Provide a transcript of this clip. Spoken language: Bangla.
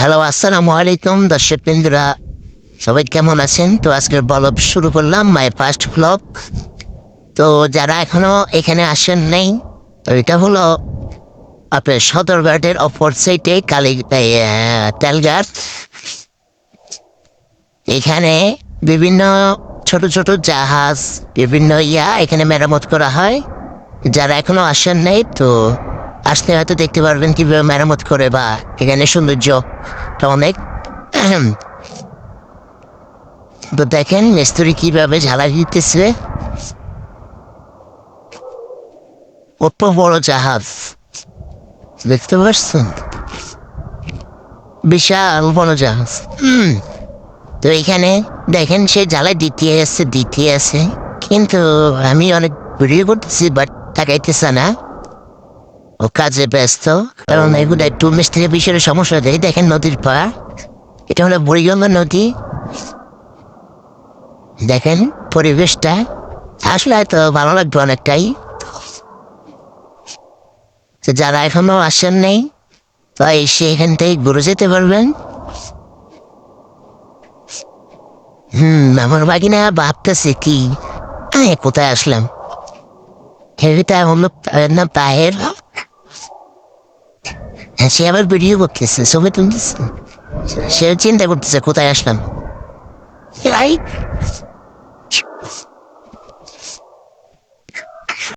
হ্যালো, আসসালামু আলাইকুম, দর্শক বিন্দুরা সবাই কেমন আছেন? তো আজকের বলব, শুরু করলাম মাই ফার্স্ট ব্লগ তো যারা এখনও এখানে আসেন নেই, তো এটা হলো আপনার সদরঘাটের অপর সাইডে কালী তেলঘাট এখানে বিভিন্ন ছোট ছোট জাহাজ, বিভিন্ন ইয়া এখানে মেরামত করা হয়। যারা এখনও আসেন নেই, তো আসলে হয়তো দেখতে পারবেন কীভাবে মেরামত করে বা এখানে সৌন্দর্যটা অনেক তো দেখেন মিস্ত্রি কীভাবে ঝালাই দিতেছে। কত বড় জাহাজ। দেখতে পাচ্ছেন? বিশাল বড় জাহাজ। তো এখানে দেখেন সে জ্বালায় দ্বিতীয় আছে দ্বিতীয় আছে। কিন্তু আমি অনেক ভিডিও করতেছি বাট তাকাইতেছে না। ও কাজে ব্যস্ত? কারণ এগুলো একটু মিস্ত্রি বিষয়ের সমস্যা দেয়। দেখেন নদীর পা এটা হলো বুড়িগঙ্গা নদী। দেখেন পরিবেশটা। আসলে হয়তো ভালো লাগবে অনেকটাই। যারা এখনও আসেন নেই তো এসে এখান থেকে ঘুরে যেতে পারবেন। হুম আমার বাগিনা ভাবতেছে কি? হ্যাঁ কোথায় আসলাম? হেভিটা হলো নাম তাহের হ্যাঁ সে আবার ভিডিও করতেছে ছবি তুলতেছে সে চিন্তা করতেছে কোথায় আসলাম রাইট